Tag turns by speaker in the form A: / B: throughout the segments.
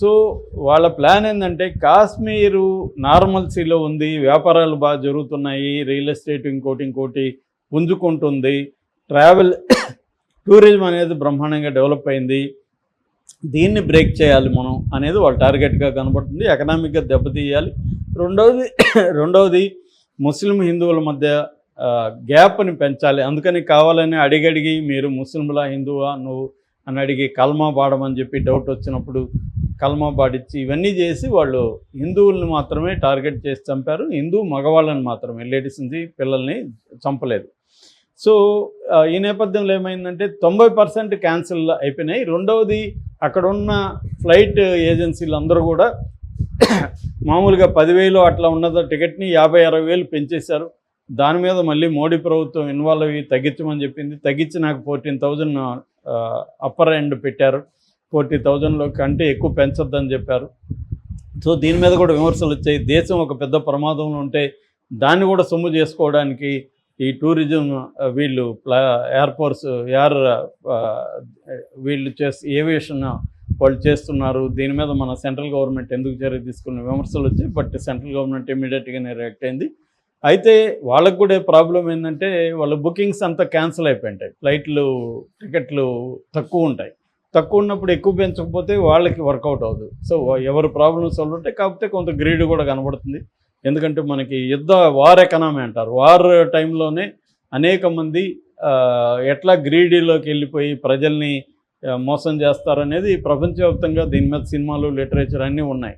A: So వాళ్ళ plan ఏంటంటే కాశ్మీరు నార్మల్సీలో ఉంది వ్యాపారాలు బాగా జరుగుతున్నాయి రియల్ ఎస్టేట్ ఇంకోటి ఇంకోటి పుంజుకుంటుంది. ట్రావెల్ టూరిజం అనేది బ్రహ్మాండంగా డెవలప్ అయింది. దీన్ని బ్రేక్ చేయాలి మనం అనేది వాళ్ళ టార్గెట్గా కనబడుతుంది. ఎకనామిక్గా దెబ్బతీయాలి. రెండవది రెండవది ముస్లిం హిందువుల మధ్య గ్యాప్ని పెంచాలి. అందుకని కావాలని అడిగడిగి మీరు ముస్లింలా హిందువా నువ్వు అని అడిగి కల్మా పాడమని చెప్పి డౌట్ వచ్చినప్పుడు కల్మా పాటించి ఇవన్నీ చేసి వాళ్ళు హిందువుల్ని మాత్రమే టార్గెట్ చేసి చంపారు. హిందూ మగవాళ్ళని మాత్రమే లేడీస్ని పిల్లల్ని చంపలేదు. సో ఈ నేపథ్యంలో ఏమైందంటే తొంభై పర్సెంట్ క్యాన్సిల్ అయిపోయినాయి. రెండవది అక్కడున్న ఫ్లైట్ ఏజెన్సీలు అందరూ కూడా మామూలుగా పదివేలు అట్లా ఉన్నదో టికెట్ని యాభై అరవై వేలు పెంచేశారు. దాని మీద మళ్ళీ మోడీ ప్రభుత్వం ఇన్వాల్వ్ అయ్యి తగ్గించమని చెప్పింది. తగ్గించి నాకు ఫోర్టీన్ థౌజండ్ అప్పర్ ఎండ్ పెట్టారు. ఫోర్టీ థౌజండ్లో కంటే ఎక్కువ పెంచొద్దని చెప్పారు. సో దీని మీద కూడా విమర్శలు వచ్చాయి. దేశం ఒక పెద్ద ప్రమాదంలో ఉంటే దాన్ని కూడా సొమ్ము చేసుకోవడానికి ఈ టూరిజం వీళ్ళు ప్లా ఎయిర్ ఫోర్స్ ఎయిర్ వీళ్ళు చేసి ఏవియేషన్ వాళ్ళు చేస్తున్నారు. దీని మీద మన సెంట్రల్ గవర్నమెంట్ ఎందుకు చర్య తీసుకున్న విమర్శలు వచ్చాయి. బట్ సెంట్రల్ గవర్నమెంట్ ఇమీడియట్గానే రియాక్ట్ అయింది. అయితే వాళ్ళకు కూడా ప్రాబ్లం ఏంటంటే వాళ్ళ బుకింగ్స్ అంతా క్యాన్సిల్ అయిపోయింటాయి. ఫ్లైట్లు టికెట్లు తక్కువ ఉంటాయి. తక్కువ ఉన్నప్పుడు ఎక్కువ పెంచకపోతే వాళ్ళకి వర్కౌట్ అవ్వదు. సో ఎవరు ప్రాబ్లమ్స్ సాల్వ్ ఉంటే కాకపోతే కొంత గ్రీడ్ కూడా కనబడుతుంది. ఎందుకంటే మనకి యుద్ధ వార్ ఎకనామీ అంటారు. వార్ టైంలోనే అనేక మంది ఎట్లా గ్రీడీలోకి వెళ్ళిపోయి ప్రజల్ని మోసం చేస్తారనేది ప్రపంచవ్యాప్తంగా దీని మీద సినిమాలు లిటరేచర్ అన్నీ ఉన్నాయి.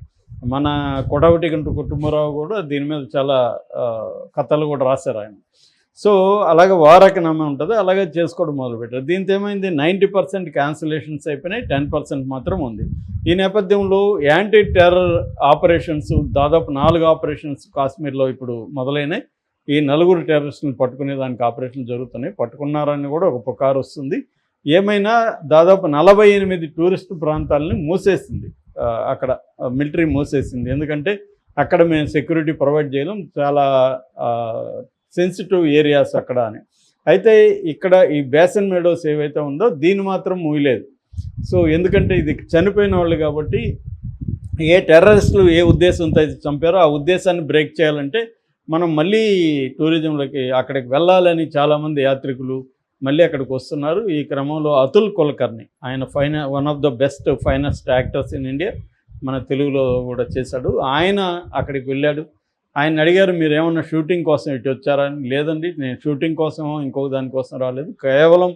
A: మన కొడవటి గంటు కుటుంబరావు కూడా దీని మీద చాలా కథలు కూడా రాశారు ఆయన. సో అలాగే వారకనమే ఉంటుంది అలాగే చేసుకోవడం మొదలుపెట్టారు. దీంతో ఏమైంది? నైంటీ పర్సెంట్ క్యాన్సిలేషన్స్ అయిపోయినాయి టెన్ పర్సెంట్ మాత్రం ఉంది. ఈ నేపథ్యంలో యాంటీ టెర్రర్ ఆపరేషన్స్ దాదాపు నాలుగు ఆపరేషన్స్ కాశ్మీర్లో ఇప్పుడు మొదలైనాయి. ఈ నలుగురు టెర్రరిస్టులను పట్టుకునే దానికి ఆపరేషన్లు జరుగుతున్నాయి. పట్టుకున్నారని కూడా ఒక పుకారు వస్తుంది. ఏమైనా దాదాపు నలభై ఎనిమిది టూరిస్ట్ ప్రాంతాలని మూసేసింది. అక్కడ మిలిటరీ మూసేసింది. ఎందుకంటే అక్కడ మేము సెక్యూరిటీ ప్రొవైడ్ చేయడం చాలా సెన్సిటివ్ ఏరియాస్ అక్కడ అని. అయితే ఇక్కడ ఈ బేసన్ మెడోస్ ఏవైతే ఉందో దీన్ని మాత్రం మూయలేదు. సో ఎందుకంటే ఇది చనిపోయిన వాళ్ళు కాబట్టి ఏ టెర్రరిస్టులు ఏ ఉద్దేశంతో అయితే చంపారో ఆ ఉద్దేశాన్ని బ్రేక్ చేయాలంటే మనం మళ్ళీ టూరిజంలోకి అక్కడికి వెళ్ళాలని చాలామంది యాత్రికులు మళ్ళీ అక్కడికి వస్తున్నారు. ఈ క్రమంలో అతుల్ కులకర్ణి ఆయన fine one of the best finest actors in India మన తెలుగులో కూడా చేశాడు. ఆయన అక్కడికి వెళ్ళాడు. ఆయన అడిగారు మీరు ఏమన్నా షూటింగ్ కోసం ఇటు వచ్చారా? లేదండి నేను షూటింగ్ కోసం ఇంకొక దానికోసం రాలేదు. కేవలం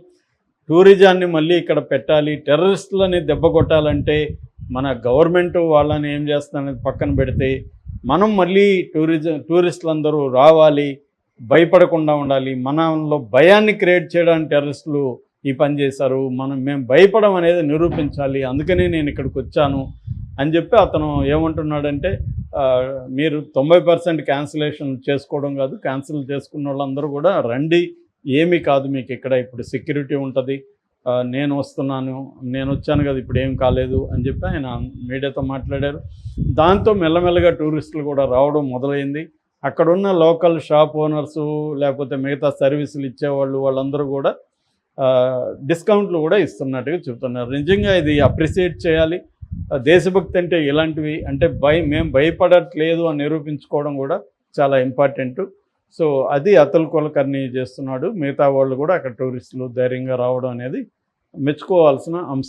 A: టూరిజాన్ని మళ్ళీ ఇక్కడ పెట్టాలి. టెర్రరిస్టులని దెబ్బ కొట్టాలంటే మన గవర్నమెంట్ వాళ్ళని ఏం చేస్తాననేది పక్కన పెడితే మనం మళ్ళీ టూరిజం టూరిస్టులందరూ రావాలి భయపడకుండా ఉండాలి. మనలో భయాన్ని క్రియేట్ చేయడానికి టెర్రరిస్టులు ఈ పని చేశారు. మనం మేము భయపడం అనేది నిరూపించాలి. అందుకనే నేను ఇక్కడికి వచ్చాను. అని చెప్పి అతను ఏమంటున్నాడంటే మీరు తొంభై పర్సెంట్ క్యాన్సిలేషన్ చేసుకోవడం కాదు క్యాన్సిల్ చేసుకున్న వాళ్ళందరూ కూడా రండి. ఏమీ కాదు మీకు ఇక్కడ ఇప్పుడు సెక్యూరిటీ ఉంటుంది. నేను వస్తున్నాను నేను వచ్చాను కదా ఇప్పుడు ఏం కాలేదు అని చెప్పి ఆయన మీడియాతో మాట్లాడారు. దాంతో మెల్లమెల్లగా టూరిస్టులు కూడా రావడం మొదలైంది. అక్కడున్న లోకల్ షాప్ ఓనర్సు లేకపోతే మిగతా సర్వీసులు ఇచ్చేవాళ్ళు వాళ్ళందరూ కూడా డిస్కౌంట్లు కూడా ఇస్తున్నట్టుగా చెప్తున్నారు నిజంగా ఇది అప్రిసియేట్ చేయాలి. దేశభక్తి అంటే ఇలాంటివి అంటే భయ మేము భయపడట్లేదు అని నిరూపించుకోవడం కూడా చాలా ఇంపార్టెంట్. సో అది అతుల్ కులకర్ణి చేస్తున్నాడు. మిగతా వాళ్ళు కూడా అక్కడ టూరిస్టులు ధైర్యంగా రావడం అనేది మెచ్చుకోవాల్సిన అంశం.